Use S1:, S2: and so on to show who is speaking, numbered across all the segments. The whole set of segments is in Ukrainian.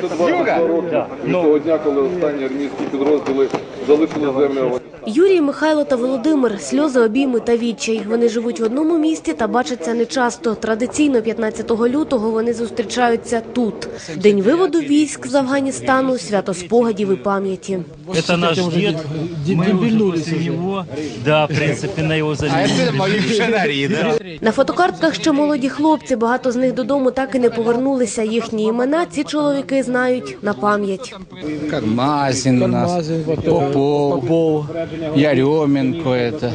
S1: того дня, коли останні армійські підрозділи залишили землю
S2: Юрій, Михайло та Володимир – сльози, обійми та відчай. Вони живуть в одному місті та бачаться нечасто. Традиційно 15 лютого вони зустрічаються тут. День виводу військ з Афганістану – свято спогадів і пам'яті.
S3: Это наш. Мы уже после него, да, в принципе, на его замене.
S2: На фотокартках ще молоді хлопці. Багато з них додому так і не повернулися. Їхні імена ці чоловіки знають на пам'ять.
S4: Кармазин у нас,
S5: Кармазин, вот, э,
S4: Попов,
S5: Попов.
S4: Яременко, это,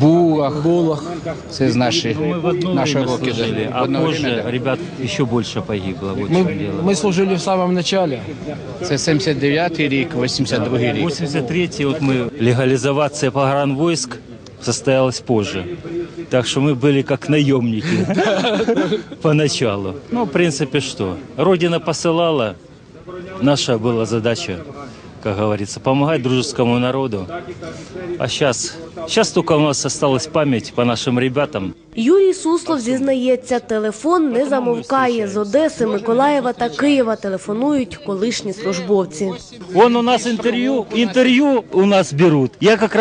S4: Булах. Булах. Це з наші,
S3: Мы в одно
S4: наші
S3: время
S4: роки.
S3: служили,
S4: да. В
S3: а
S4: одно
S3: позже
S4: время, да.
S3: ребят еще больше погибло. Вот в чем
S5: Мы,
S3: дело.
S5: мы служили в самом начале.
S4: Це 79-й рік, 82-й рік.
S3: 83-й вот мы легализация погранвойск состоялась позже. Так что мы были как наемники поначалу. Ну, в принципе, что? Родина посылала, наша была задача, как говорится, помогать дружескому народу. А сейчас, сейчас только у нас осталась память по нашим ребятам.
S2: Юрій Суслов зізнається, телефон не замовкає. З Одеси, Миколаєва та Києва телефонують колишні службовці.
S3: Вон у нас интервью, интервью у нас берут. Я как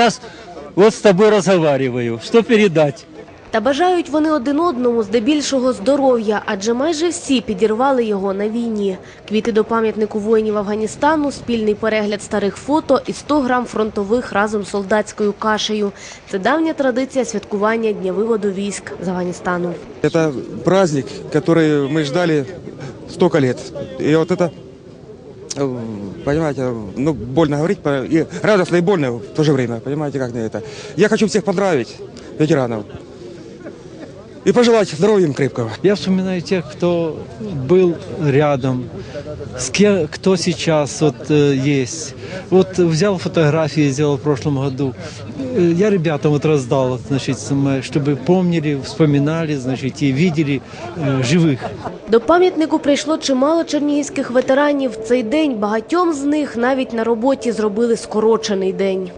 S3: раз вот с тобой разговариваю. Что передать?
S2: Та бажають вони один одному здебільшого здоров'я, адже майже всі підірвали його на війні. Квіти до пам'ятнику воїнів Афганістану, спільний перегляд старих фото і 100 грам фронтових разом з солдатською кашею. Це давня традиція святкування Дня виводу військ з Афганістану.
S6: Это праздник, который мы ждали столько лет. И вот это, э, понимаете, ну, больно говорить, и радостно, и больно в то же время, понимаете, как мне это. Я хочу всех поздравить, ветеранов, и пожелать здоровья им крепкого.
S7: Я вспоминаю тех, кто был рядом, с кем, кто сейчас вот э, есть. Вот взял фотографии, сделал в прошлом году. Э, Я ребятам вот раздал, значит, саме, чтобы помнили, вспоминали, значит, и видели э, живых.
S2: До пам'ятнику прийшло чимало чернігівських ветеранів. В цей день багатьом з них навіть на роботі зробили скорочений день.